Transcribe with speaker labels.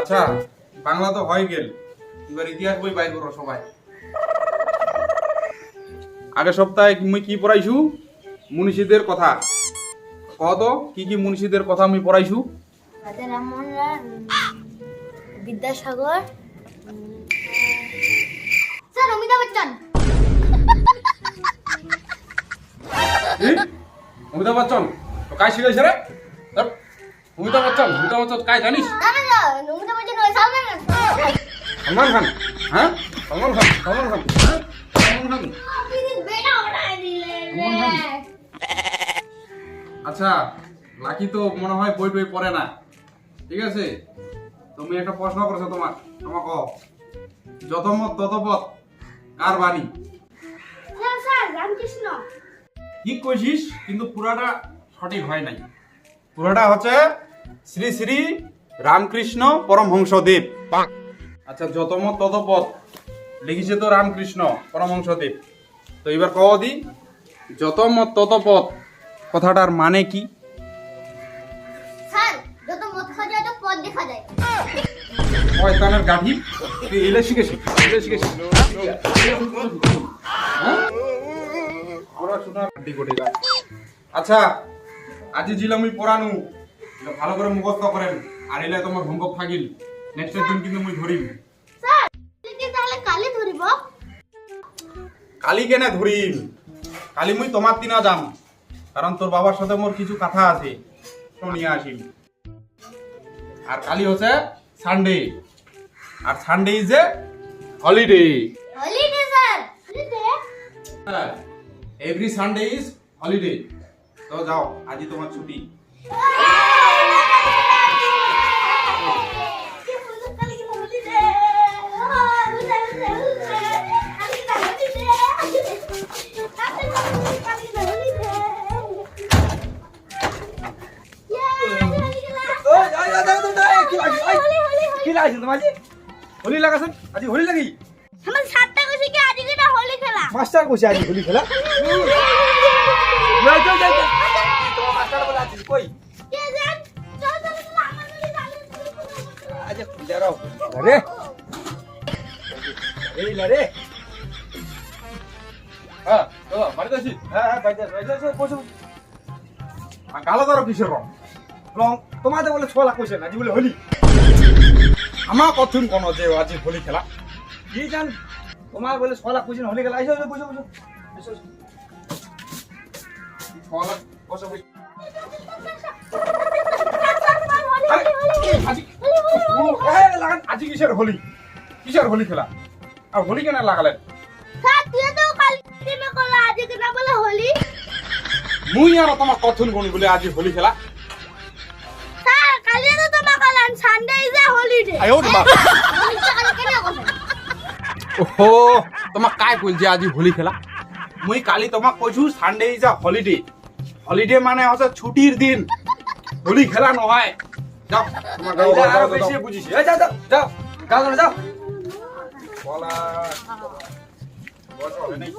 Speaker 1: আচ্ছা বাংলা তো হয়ে গেল। এবার ইতিহাস বই বাই করো সবাই। আগের সপ্তাহে মুই কি পড়াইছু? মুনিষীদের কথা। কত কি কি মুনিষীদের কথা আমি পড়াইছু?
Speaker 2: রাজা রামমোহন বিদ্যাসাগর স্যার অমিতাভ বচ্চন।
Speaker 1: অমিতাভ বচ্চন? তো কাই শিখাইছে রে? অমিতাভ বচ্চন অমিতাভ বচ্চন কাই জানিস?
Speaker 2: সালমান খান।
Speaker 1: হ্যাঁ? সলমান খান সলমান খান। হ্যাঁ? সলমান খান। আচ্ছা লাকি তো মনে হয় বই টই পড়ে না। ঠিক আছে? তুমি একটা প্রশ্ন করছ তোমার। তোমার কও। যত মত তত পথ। কার বাণী?
Speaker 2: রামকৃষ্ণ।
Speaker 1: ঠিক কইছিস? কিন্তু পুরাটা সঠিক হয় নাই। পুরাটা হচ্ছে শ্রী শ্রী রামকৃষ্ণ পরমহংসদেব। আচ্ছা যত মত তত পথ লিখিছে তো রামকৃষ্ণ পরমহংসদেব। তো এবার কও দি তত পথ কথাটার মানে কি? শয়তানের গাঠি এলে শিখেছি এলে শিখেছি হ্যাঁ? আচ্ছা আজি জিল আমি পড়ানু এটা ভালো করে মুখস্থ করেন। আর এলে তোমার হোমওয়ার্ক থাকিল। নেক্সট দিন কিন্তু মুই ধরিম
Speaker 2: স্যার তাহলে কালি ধরিব
Speaker 1: কালি কেনে ধরিম কালি মুই তোমার দিনা যাম। কারণ তোর বাবার সাথে মোর কিছু কথা আছে। শুনিয়ে আসিম। আর কালি হচ্ছে Sunday R Sunday is a holiday
Speaker 2: holiday sir holiday
Speaker 1: every Sunday is holiday তো যাও আজই তোমার ছুটি
Speaker 2: কি সুন্দর কালকে হলিডে হলিডে হলিডে কালকে হলিডে কালকে হলিডে
Speaker 3: ওই, ওই, ওই, ওই, ওই, ওই, কি লাগছে? ওই, কি লাগছে তোমার আজি? হোলি লাগাছেন আজি হোলি লাগি
Speaker 2: আমার সাতটা কইছে কি আজকে না হোলি খেলা
Speaker 3: মাস্টার কইছে আজি হোলি খেলা কই? আজ যারাও আরে এই না রে।
Speaker 1: হ্যাঁ তো বাড়িতে আছি
Speaker 3: হ্যাঁ হ্যাঁ বাইরে বাইরে এসে বসো
Speaker 1: আর গালো ধরো কিসের রং?
Speaker 3: রং তোমাদের বলে ছোলা কইছে না আজি বলে হোলি।
Speaker 1: আমার কথুন কোন যে আজি হোলি খেলা।
Speaker 3: কি জান? তোমার বলে ছোলা কইছে না হোলি খেলা। এসো বসো বসো।
Speaker 1: বসে বসে।
Speaker 2: হোলি হোলি
Speaker 1: আজি
Speaker 2: হোলি হোলি
Speaker 1: এই আজি কিসের হোলি কিসের হোলি খেলা আর হোলি কেন লাগালেন
Speaker 2: আজকে
Speaker 1: তোমাক কাই কইল যে আজি হোলি খেলা? মুই কালি তোমাক কইছু Sunday is a holiday holiday মানে হচ্ছে ছুটির দিন। হোলি খেলা নহয়। যাও তোমার গাও
Speaker 3: এইটা
Speaker 1: আরও
Speaker 3: বেশি এই যাও যাও যাও। গাও যাও।
Speaker 1: বলা বলা নেই